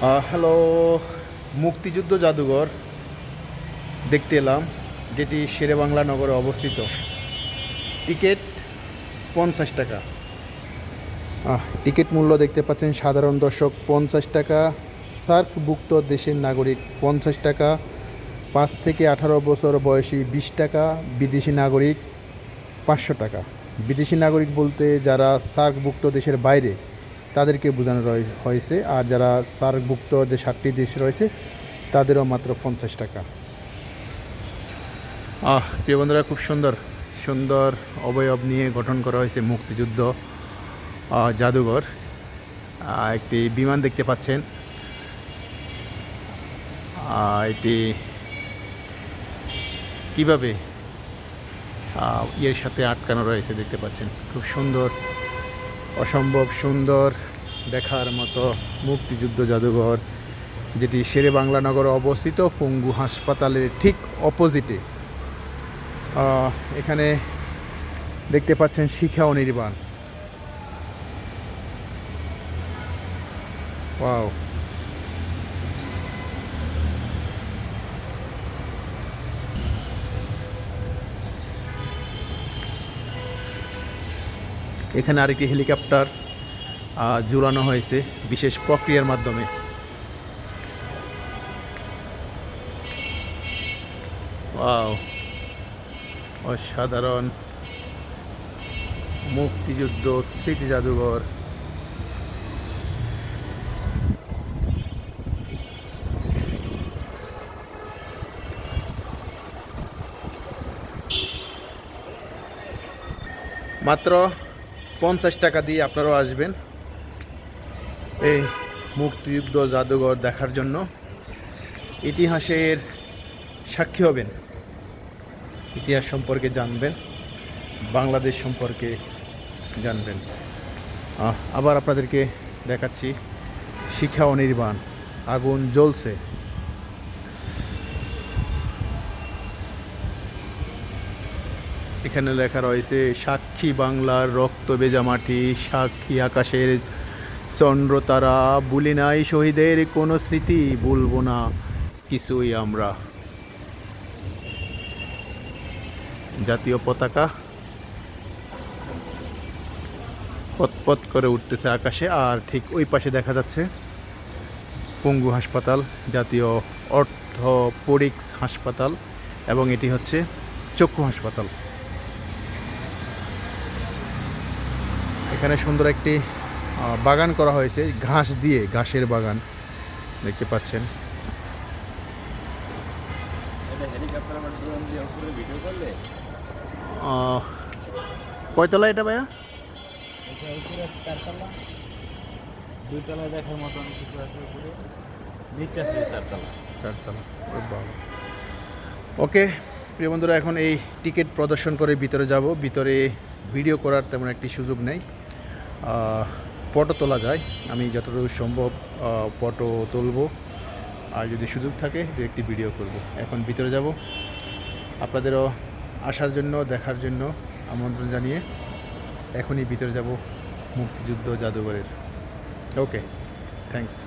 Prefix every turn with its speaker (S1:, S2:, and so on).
S1: Hello মুক্তিযুদ্ধ জাদুঘর দেখতে এলাম, যেটি শেরেবাংলা নগরে অবস্থিত। টিকিট পঞ্চাশ টাকা। টিকিট মূল্য দেখতে পাচ্ছেন সাধারণ দর্শক পঞ্চাশ টাকা, সার্কভুক্ত দেশের নাগরিক পঞ্চাশ টাকা, পাঁচ থেকে আঠারো বছর বয়সী বিশ টাকা, বিদেশি নাগরিক পাঁচশো টাকা। বিদেশি নাগরিক বলতে যারা সার্কভুক্ত দেশের বাইরে তাদেরকে বোঝানো হয়েছে। আর যারা সার্কভুক্ত যে সাতটি দেশ রয়েছে, তাদেরও মাত্র পঞ্চাশ টাকা। আহ, প্রিয় বন্ধুরা, খুব সুন্দর সুন্দর অবয়ব নিয়ে গঠন করা হয়েছে মুক্তিযুদ্ধ জাদুঘর। একটি বিমান দেখতে পাচ্ছেন। এটি কীভাবে ইয়ের সাথে আটকানো রয়েছে দেখতে পাচ্ছেন। খুব সুন্দর অসম্ভব সুন্দর দেখার মতো মুক্তিযুদ্ধ জাদুঘর, যেটি শেরে বাংলা নগরে অবস্থিত পঙ্গু হাসপাতালের ঠিক অপোজিটে। এখানে দেখতে পাচ্ছেন শিখা অনির্বাণ নির্বাণ ওয়াও। এখানে আরেকটি হেলিকপ্টার ঝুলানো হয়েছে বিশেষ প্রক্রিয়ার মাধ্যমে। অসাধারণ। মুক্তিযুদ্ধ স্মৃতি জাদুঘর। মাত্র পঞ্চাশ টাকা দিয়ে আপনারাও আসবেন। এই মুক্তিযুদ্ধ জাদুঘর দেখার জন্য। ইতিহাসের সাক্ষী হবেন। ইতিহাস সম্পর্কে জানবেন, বাংলাদেশ সম্পর্কে জানবেন। আবার আপনাদেরকে দেখাচ্ছি শিক্ষা অনির্বাণ আগুন জ্বলছে। এখানে লেখা রয়েছে, সাক্ষী বাংলার রক্ত বেজা মাটি, সাক্ষী আকাশের চন্দ্র তারা, ভুলি নাই শহীদের কোনো স্মৃতি, ভুলবো না কিছুই আমরা। জাতীয় পতাকা পথ করে উঠতেছে আকাশে, আর ঠিক ওই পাশে দেখা যাচ্ছে পঙ্গু হাসপাতাল, জাতীয় অর্থোপোডিক্স হাসপাতাল, এবং এটি হচ্ছে চক্ষু হাসপাতাল। এখানে সুন্দর একটি বাগান করা হয়েছে, ঘাস দিয়ে, ঘাসের বাগান, দেখতে পাচ্ছেন। কয়তলা এটা ভাইয়া? ওকে, প্রিয় বন্ধুরা, এখন এই টিকিট প্রদর্শন করে ভিতরে যাব। ভিতরে ভিডিও করার তেমন একটি সুযোগ নেই। ফটো তোলা যায়। আমি যতটুকু সম্ভব ফটো তুলবো। আর যদি সুযোগ থাকে, দু একটি ভিডিও করব। এখন ভিতরে যাব। আপনাদেরও আসার জন্য, দেখার জন্য আমন্ত্রণ জানিয়ে এখনই ভিতরে যাব মুক্তিযুদ্ধ জাদুঘরের। Okay thanks